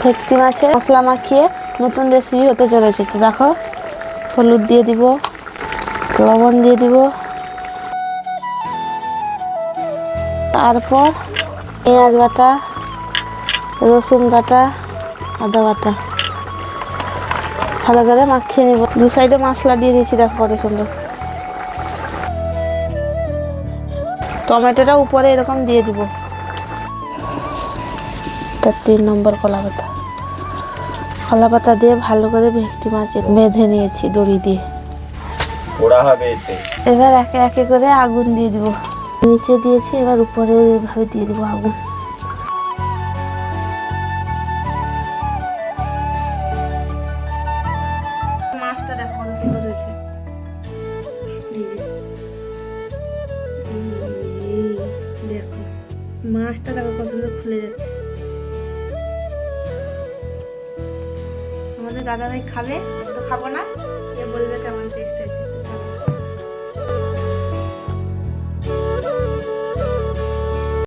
ভেটকি মাছে মশলা মাখিয়ে নতুন রেসিপি হতে চলেছে। তো দেখো, হলুদ দিয়ে দিব, লবণ দিয়ে দিব। তারপর পেঁয়াজ বাটা, রসুন বাটা, আদা বাটা। ভালো করে মাখিয়ে নিব। দু সাইডে মশলা দিয়ে দিয়েছি, দেখো কত সুন্দর। টমেটোটা উপরে এরকম দিয়ে দিব। এটা তিন নম্বর কলা পাতা কলা পাতা দিয়ে ভালো করে ভেটকি মাছ বেঁধে নিয়েছি দড়ি দিয়ে। পোড়া হবে এতে। এবার একে একে করে আগুন দিয়ে দিব। নিচে দিয়েছি এবার উপরে এইভাবে দিয়ে দিব আগুন। মাছটা দেখো কত সুন্দর হয়েছে। দেখো। মাছটা দেখো কত সুন্দর খুলে যাচ্ছে। আমাদের দাদাভাই খাবে? তো খাব না। বলবে